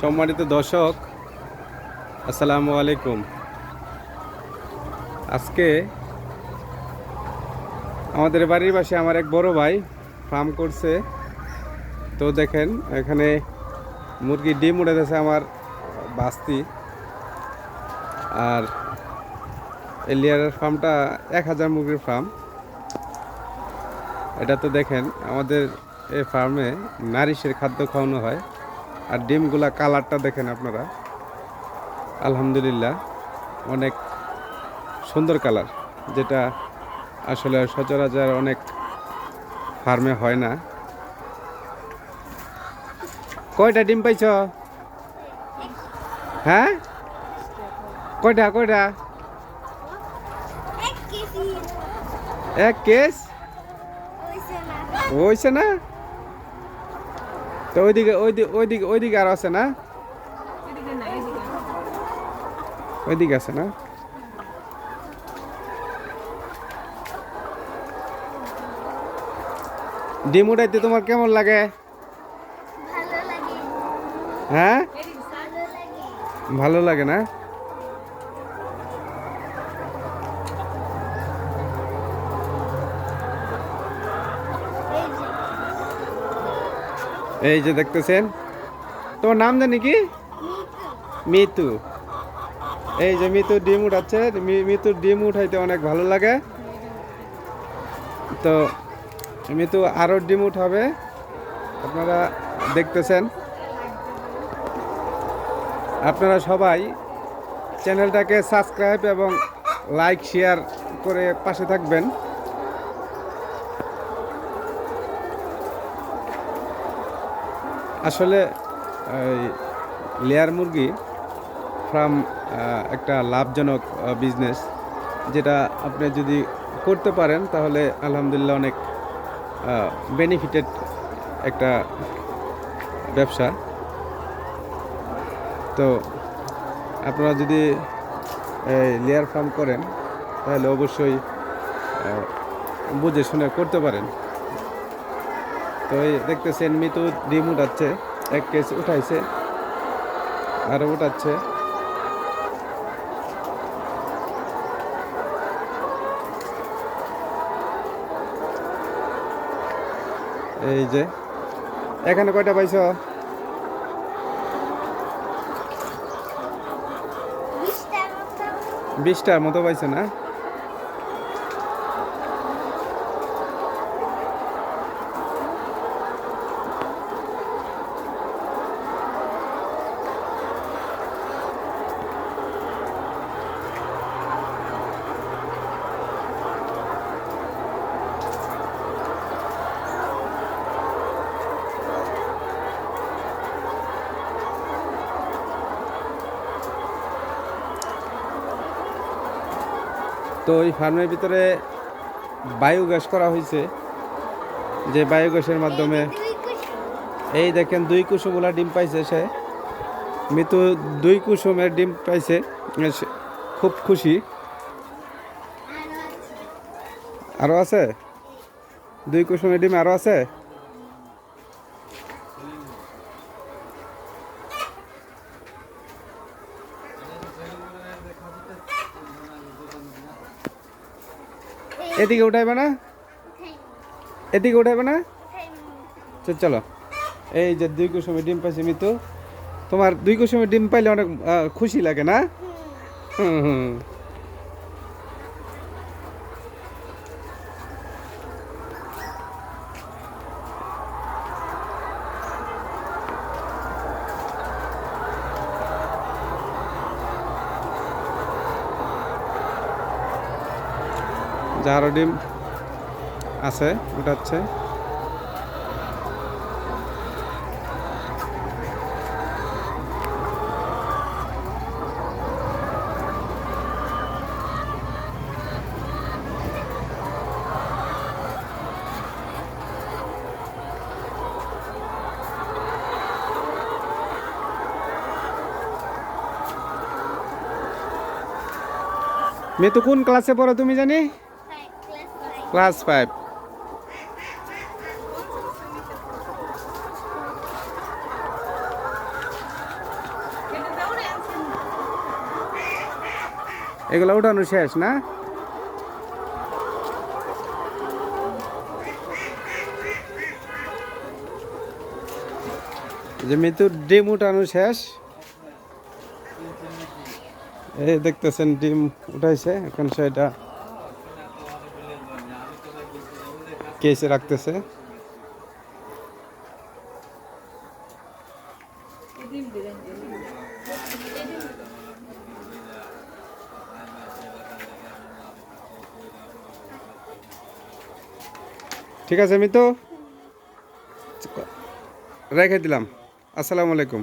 সম্মানিত দর্শক, আসসালামু আলাইকুম। আজকে আমাদের বাড়ির পাশে আমার এক বড় ভাই ফার্ম করছে। তো দেখেন, এখানে মুরগির ডিম উড়ে গেছে আমার বাস্তি। আর এলিয়ার ফার্মটা এক হাজার মুরগির ফার্ম এটা তো দেখেন, আমাদের এই ফার্মে নারিশের খাদ্য খাওয়ানো হয়। আর ডিমগুলা কালারটা দেখেন আপনারা। আলহামদুলিল্লাহ অনেক সুন্দর কালার যেটা আসলে সচরাচর অনেক ফার্মে হয় না। কয়টা ডিম পাইছ? হ্যাঁ? কয়টা কয়টা? এক কেস হয়েছে না? তো ওইদিকে ওইদিকে ওইদিকে ওইদিকে আর আছে না? ওইদিকে আছে না? ডিম উঠাইতে তোমার কেমন লাগে? হ্যাঁ? ভালো লাগে না? এই যে দেখতেছেন? তোমার নাম জানি কি? মিতু। এই যে মিতু ডিম উঠাচ্ছে মিতুর ডিম উঠাইতে অনেক ভালো লাগে। তো মিতু আরও ডিম উঠাবে। আপনারা দেখতেছেন? আপনারা সবাই চ্যানেলটাকে সাবস্ক্রাইব এবং লাইক, শেয়ার করে পাশে থাকবেন। আসলে লেয়ার মুরগি ফার্ম একটা লাভজনক বিজনেস যেটা আপনি যদি করতে পারেন, তাহলে আলহামদুলিল্লাহ অনেক বেনিফিটেড একটা ব্যবসা। তো আপনারা যদি লেয়ার ফার্ম করেন, তাহলে অবশ্যই বুঝে শুনে করতে পারেন। তো এই দেখতেছেন মিতু ডিম উঠাচ্ছে এক কেস উঠাইছে আরও উঠাচ্ছে। এই যে এখানে কয়টা পাইছ? বিশটার মতো পাইছে না? তো ওই ফার্মের ভিতরে বায়োগ্যাস করা হয়েছে, যে বায়োগ্যাসের মাধ্যমে এই দেখেন দুই কুসুমগুলা ডিম পাইছে সে। মৃত্যু দুই কুসুমের ডিম পাইছে খুব খুশি। আরও আছে? দুই কুসুমের ডিম আরও আছে? এদিকে উঠাইবে না? এদিকে উঠাইবে না? চলো এই যে দুই কুসুমের ডিম পাইছে মিতু, তোমার দুই কুসুমের ডিম পাইলে অনেক খুশি লাগে না? হুম হুম। যারও ডিম আছে উঠাচ্ছে। মেয়ে তো কোন ক্লাসে পড়ো তুমি জানি? Five class five. এগুলো উঠানো শেষ না? যে মৃত্যুর ডিম উঠানো শেষ। এই দেখতেছেন ডিম উঠাইছে, এখন সেটা কেসে রাখতেছে। ঠিক আছে মিতু? রেখে দিলাম। আসসালামু আলাইকুম।